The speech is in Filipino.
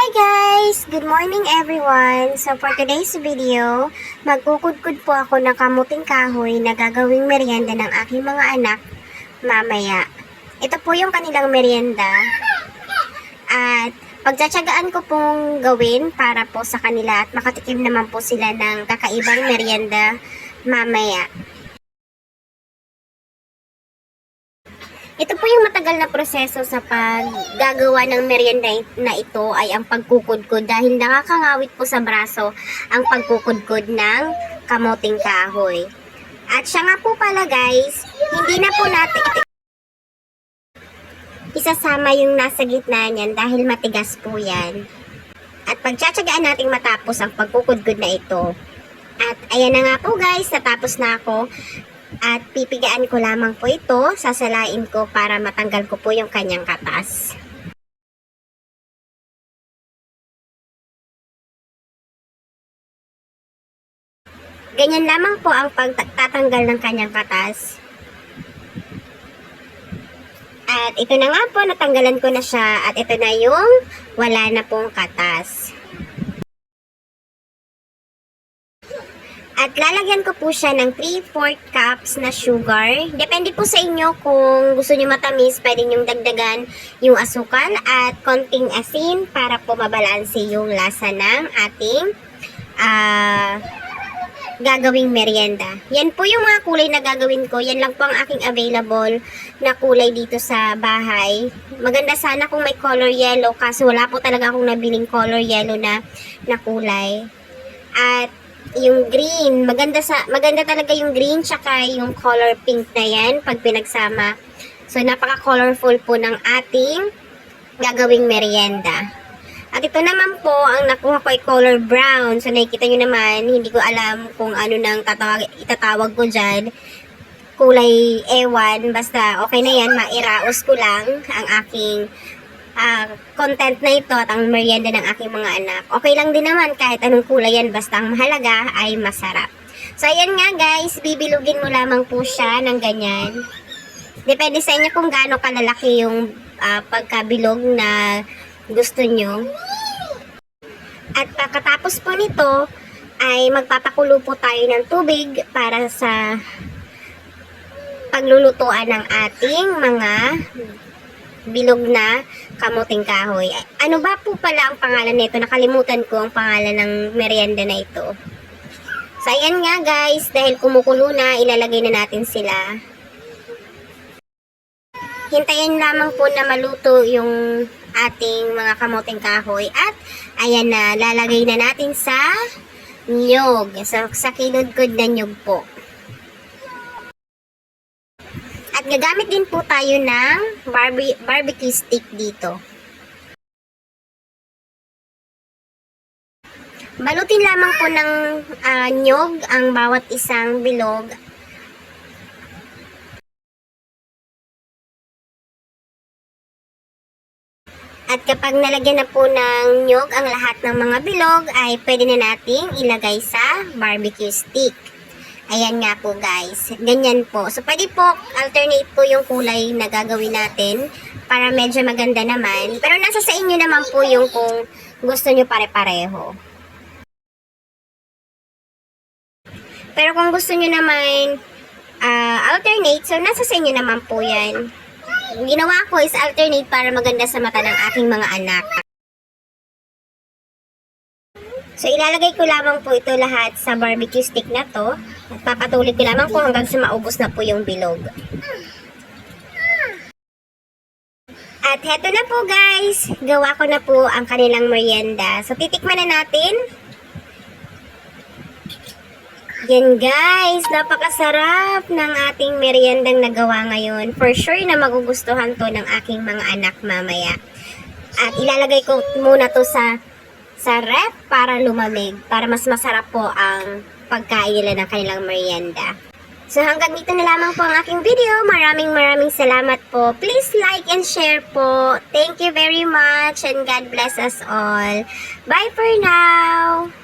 Hi guys! Good morning everyone! So for today's video, magkukudkud po ako ng kamuting kahoy na gagawing merienda ng aking mga anak mamaya. Ito po yung kanilang merienda. At pagtsatsagaan ko pong gawin para po sa kanila at makatikim naman po sila ng kakaibang merienda mamaya. Proseso sa paggagawa ng merienda na ito ay ang pagkukudkod dahil nakakangawit po sa braso ang pagkukudkod ng kamoting kahoy. At siya nga po pala guys, hindi na po natin isasama yung nasa gitna niyan dahil matigas po yan. At pagtsatsagaan nating matapos ang pagkukudkod na ito. At ayan na nga po guys, natapos na ako. At pipigaan ko lamang po ito, sasalain ko para matanggal ko po yung kanyang katas. Ganyan lamang po ang pagtatanggal ng kanyang katas. At ito na nga po, natanggalan ko na siya at ito na yung wala na pong katas. At lalagyan ko po siya ng 3-4 cups na sugar. Depende po sa inyo kung gusto nyo matamis, pwede nyo dagdagan yung asukal at konting asin para po mabalanse yung lasa ng ating ah gagawing merienda. Yan po yung mga kulay na gagawin ko. Yan lang po ang aking available na kulay dito sa bahay. Maganda sana kung may color yellow kasi wala po talaga akong nabiling color yellow na, na kulay. At yung green, maganda sa maganda talaga yung green tsaka yung color pink na yan pag pinagsama. So napaka-colorful po ng ating gagawing merienda. At ito naman po, ang nakuha ko ay color brown. So nakikita nyo naman, hindi ko alam kung ano nang tatawag, itatawag ko dyan. Kulay ewan, basta okay na yan, mairaos ko lang ang aking ah, content na ito at ang merienda ng aking mga anak. Okay lang din naman kahit anong kulay yan, basta ang mahalaga ay masarap. So ayan nga guys, bibilugin mo lamang po siya ng ganyan. Depende sa inyo kung gaano kalalaki yung ah, pagkabilog na gusto nyo. At pagkatapos po nito, ay magpapakulo po tayo ng tubig para sa paglulutuan ng ating mga bilog na kamuting kahoy. Ano ba po pala ang pangalan nito? Nakalimutan ko ang pangalan ng merienda na ito. So, ayan nga guys, dahil kumukulo na, ilalagay na natin sila. Hintayin lamang po na maluto yung ating mga kamuting kahoy. At, ayan na, lalagay na natin sa nyog. Sa, sa kinudkod na nyog po. At gagamit din po tayo ng barbe- barbecue stick dito. Balutin lamang po ng ah, nyog ang bawat isang bilog. At kapag nalagyan na po ng nyog ang lahat ng mga bilog, ay pwede na nating ilagay sa barbecue stick. Ayan nga po guys. Ganyan po. So pwede po alternate po yung kulay na gagawin natin para medyo maganda naman. Pero nasa sa inyo naman po yung kung gusto nyo pare-pareho. Pero kung gusto nyo naman ah, alternate, so nasa sa inyo naman po yan. Ginawa ko is alternate para maganda sa mata ng aking mga anak. So, ilalagay ko lamang po ito lahat sa barbecue stick na to. At papatuloy ko lamang po hanggang sa maubos na po yung bilog. At heto na po guys. Gawa ko na po ang kanilang merienda. So, titikman na natin. Yan guys, napakasarap ng ating meriendang nagawa ngayon. For sure na magugustuhan to ng aking mga anak mamaya. At ilalagay ko muna to sa sa ref para lumamig, para mas masarap po ang pagkain nila ng kanilang merienda. So hanggang dito na lamang po ang aking video. Maraming maraming salamat po. Please like and share po. Thank you very much and God bless us all. Bye for now!